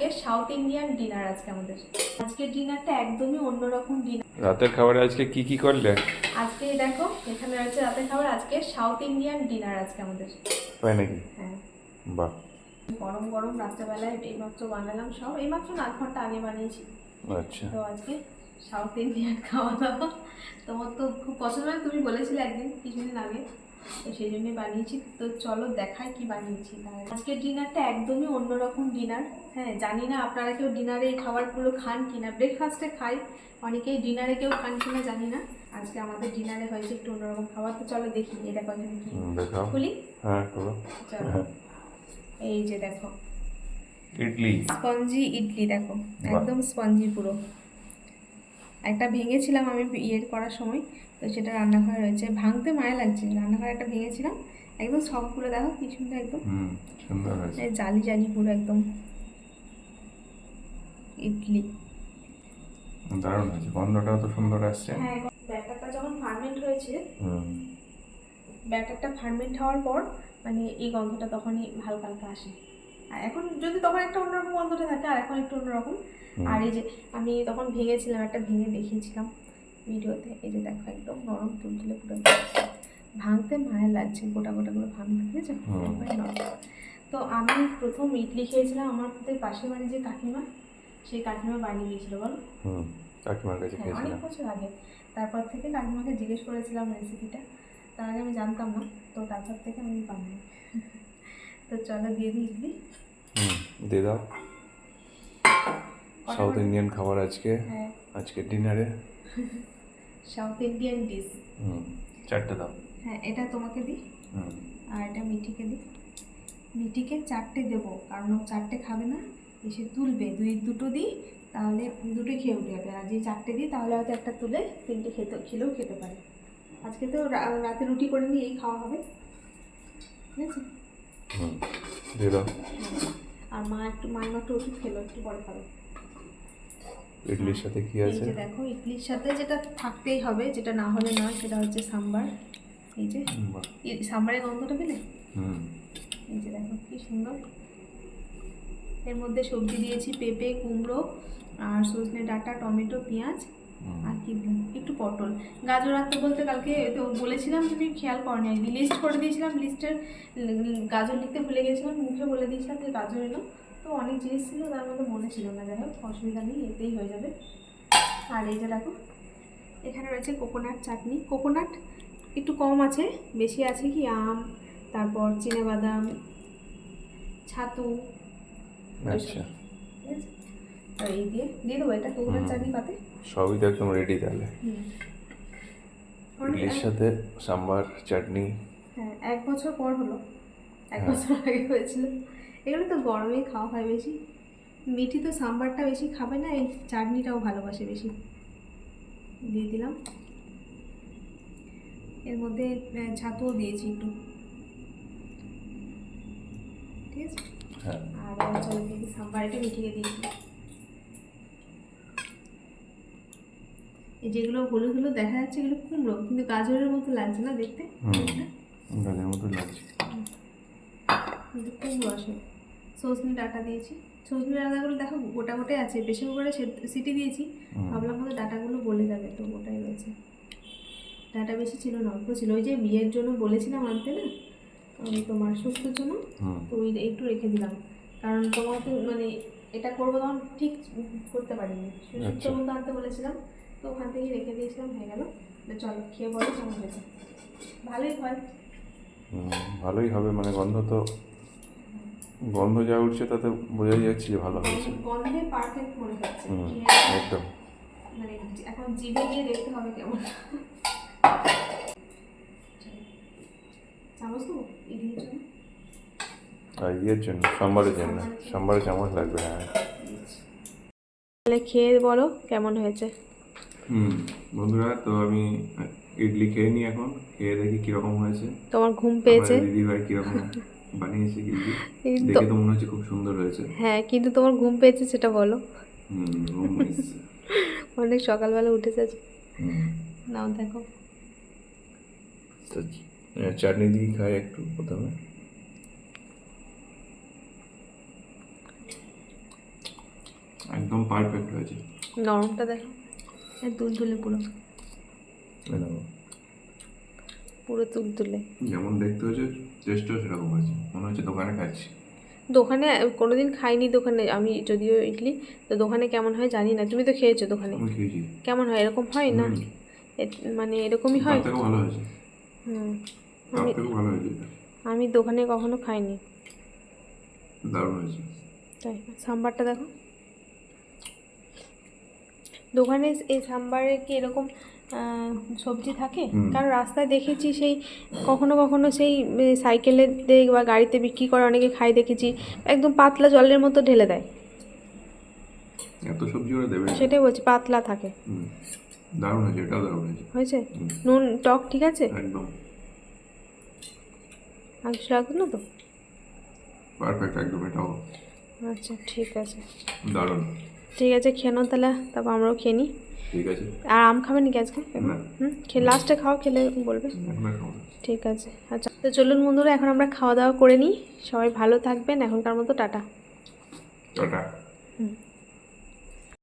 আজকে south Indian dinner আজকে আমাদের আজকের ডিনারটা একদমই অন্যরকম ডিনার। রাতের খাবারে আজকে কি কি করলে? আজকে দেখো এখানে রয়েছে রাতের খাবার আজকে সাউথ ইন্ডিয়ান ডিনার আজকে আমাদের তাই নাকি? হ্যাঁ। বাহ। গরম গরম রাত্রেবেলায় এইমাত্র বানালাম সব এইমাত্র না ঘণ্টা আগে বানিয়েছি। আচ্ছা। তো আজকে সাউথ ইন্ডিয়ান খাওয়া দাওয়া। তোমার তো খুব পছন্দ হয় তুমি বলেছিলে একদিন কিছুদিন আগে। তো সেই জন্যই বানিয়েছি। তো চলো দেখাই কি বানিয়েছি। তাহলে আজকের ডিনারটা একদমই অন্যরকম ডিনার হ্যাঁ জানি না আপনারা কেউ ডিনারে এই খাবারগুলো খান কিনা ব্রেকফাস্টে খাই অনেকেই ডিনারে কেউ খান কিনা জানি না। আজকে আমাদের ডিনারে হয়েছে একটু অন্যরকম খাবার। তো চলো দেখি এটা কথা কি খুলি। হ্যাঁ চলো। হ্যাঁ। এই যে দেখো। ইডলি। স্পঞ্জি ইডলি দেখো। একদম স্পঞ্জি পুরো। একটা ভেঙেছিলাম আমি ইয়ে করার সময় তো সেটা রান্নাঘরে রয়েছে। ভাঙতে মায়া লাগছে রান্নাঘরে একটা ভেঙেছিলাম একদম সবগুলো দেখো কি সুন্দর একদম। জালি জালি পুরো একদম। ইডলি। দারুণ হয়েছে গন্ধটাও তো সুন্দর আসছে। হ্যাঁ ব্যাটারটা যখন ফার্মেন্ট হয়েছে ব্যাটারটা ফার্মেন্ট হওয়ার পর মানে এই গন্ধটা তখনই হালকা হালকা আসে। আর এখন যদি তখন একটা অন্যরকম গন্ধটা থাকে আর এখন একটু অন্যরকম। আর এই যে আমি তখন ভেঙেছিলাম একটা ভেঙে দেখিয়েছিলাম ভিডিওতে এই যে দেখো একদম নরম তুলতুলে পুরো ভাঙতে মায়া লাগছে গোটা গোটাগুলো ভাঙতে নরম। তো আমি প্রথম ইডলি খেয়েছিলাম আমাদের পাশে বাড়ি যে কাকিমা সেই কাকিমা বানিয়ে দিয়েছিল বলো? কাকিমার কাছে হ্যাঁ অনেক বছর আগে। তারপর থেকে কাকিমাকে জিজ্ঞেস করেছিলাম রেসিপিটা তার আগে আমি জানতাম না তো তারপর থেকে আমি বানাই। তো চলো দিয়ে দিই ইডলি হুম দিয়ে দাও। সাউথ ইন্ডিয়ান খাবার আজকে। হ্যাঁ। আজকে ডিনারে সাউথ ইন্ডিয়ান ডিশ হুম চারটে দাও। হ্যাঁ এটা তোমাকে দিই। হুম। আর এটা মিঠিকে দিই। মিঠিকে চারটে দেবো কারণ ও চারটে খাবে না। এসে তুলবে। দুই দুটো দিই তাহলে দুটোই খেয়ে উঠে যাবে। আর যে চারটে দিই তাহলে হয়তো একটা তুলে তিনটে খেতে খেলেও খেতে পারে। আজকে তো রাতে রুটি করে নিয়ে এই খাওয়া হবে। ঠিক আছে? হুম দিয়ে দাও। আর মা একটু ওষুধ খেলো একটু পরে খাবে। ইডলির সাথে কি এই যে দেখো ইডলির সাথে যেটা থাকতেই হবে যেটা না হলে নয় সেটা হচ্ছে সাম্বার। এই যে সাম্বারের গন্ধটা পেলে? হুম। এই যে দেখো কি সুন্দর। এর মধ্যে সবজি দিয়েছি পেঁপে কুমড়ো আর সজনে ডাঁটা টমেটো পেঁয়াজ। আর কি একটু পটল গাজর রাখতে বলতে কালকে তো বলেছিলাম তুমি খেয়াল করনি লিস্ট করে দিয়েছিলাম লিস্টের গাজর লিখতে ভুলে গেছিলাম মুখে বলে দিয়েছিলাম যে গাজর এলো। তো অনেক জিনিস ছিল তার মধ্যে মনে ছিল না যাই হোক অসুবিধা নেই এতেই হয়ে যাবে। আর এই যে দেখো এখানে রয়েছে কোকোনাট চাটনি। কোকোনাট একটু কম আছে বেশি আছে কি আম তারপর বাদাম ছাতু আচ্ছা। ঠিক আছে? আর এই দিয়ে দিয়ে দেবো এটা কোকোনাট চাটনি পাতে। সবই তো একদম রেডি তাহলে। ইডলির সাথে সাম্বার চাটনি। হ্যাঁ এক বছর পর হলো। এক হ্যাঁ। বছর আগে হয়েছিল। এগুলো তো গরমেই খাওয়া হয় বেশি। মিঠি তো সাম্বারটা বেশি খাবে না এই চাটনিটাও ভালোবাসে বেশি। দিয়ে দিলাম। এর মধ্যে ছাতুও দিয়েছি একটু। ঠিক আছে? হ্যাঁ। আর চলো দিয়ে সাম্বার এটা মিঠিয়ে দিয়েছি। যেগুলো হলুদ হলুদ দেখা যাচ্ছে এগুলো কুমড়ো কিন্তু গাজরের মতো লাগছে না দেখতে? হুম গাজের মতো লাগছে। কিন্তু কুমড়ো আসে। সজনে ডাটা দিয়েছি। সজনে ডাটাগুলো দেখো গোটা গোটাই আছে। প্রেশার কুকারে সিটি দিয়েছি। ভাবলাম হয়তো ডাটাগুলো গলে যাবে তো গোটাই রয়েছে। ডাটা বেশি ছিল না অল্প ছিল। ওই যে বিয়ের জন্য বলেছিলাম আনতে না? ওই তোমার শুক্তোর জন্য তো ওই একটু রেখে দিলাম। কারণ তোমার তো মানে এটা করব তখন ঠিক করতে পারিনি। আচ্ছা। শুক্তো মতো আনতে বলেছিলাম। তো ওখান থেকেই রেখে দিয়েছিলাম হয়ে গেল। চলো খেয়ে বলো কেমন হয়েছে। ভালোই হয়। ভালোই হবে মানে গন্ধ তো গন্ধ যা উঠছে তাতে বোঝাই যাচ্ছে যে ভালো হয়েছে। গন্ধে পারফেক্ট মনে হচ্ছে। একদম। মানে এখন জিভে গিয়ে দেখতে হবে কেমন। চামচ তো ইডলির জন্য আর ইয়ের জন্য সাম্বারের জন্য। সাম্বারে চামচ লাগবে হ্যাঁ। তাহলে খেয়ে বলো কেমন হয়েছে। হুম বন্ধুরা তো আমি ইডলি খেয়ে নিই এখন খেয়ে দেখি কীরকম হয়েছে। তোমার ঘুম পেয়েছে? দিদি ভাই কীরকম বানিয়েছে ইডলি। দেখে তো মনে হচ্ছে খুব সুন্দর হয়েছে। হ্যাঁ কিন্তু তোমার ঘুম পেয়েছে সেটা বলো। হুম ঘুম অনেক সকালবেলা উঠেছে আজ। নাও দেখো। চাটনি দিয়ে খাই একটু প্রথমে। একদম পারফেক্ট হয়েছে। নরমটা দেখো। তুলতুলে পুরো। পুরো তুলতুলে যেমন দেখতে হয়েছে টেস্টও সেরকম হয়েছে। মনে হচ্ছে দোকানে খাচ্ছি। দোকানে কোনোদিন খাইনি দোকানে আমি যদিও ইডলি তো দোকানে কেমন হয় জানি না। তুমি তো খেয়েছো দোকানে? কেমন হয়? এরকম হয় না? মানে এরকমই হয়? হুম। আমি। আমি দোকানে কখনো খাইনি। দারুণ হয়েছে। তাই সাম্বারটা দেখো। দোকানে এই সাম্বারে কি এরকম সবজি থাকে? কারণ রাস্তায় দেখেছি সেই কখনো কখনো সেই সাইকেলে দেখ বা গাড়িতে বিক্রি করে অনেকে খাই দেখেছি একদম পাতলা জলের মতো ঢেলে দেয়। এত সবজি ওরা দেবে সেটাই বলছি পাতলা থাকে। দারুণ হয়েছে এটাও দারুণ হয়েছে। হয়েছে? নুন টক ঠিক আছে? একদম। আর কিছু লাগবে না তো? পারফেক্ট একদম এটাও। আচ্ছা ঠিক আছে। দারুণ। ঠিক আছে খেয়ে নাও তাহলে তারপর আমরাও খেয়ে নিই। আর আম খাবে নাকি আজকে? হুম খেয়ে লাস্টে খাও খেলে বলবে। ঠিক আছে আচ্ছা তো চলুন বন্ধুরা এখন আমরা খাওয়া দাওয়া করে নিই। সবাই ভালো থাকবেন এখনকার মতো টাটা। টাটা।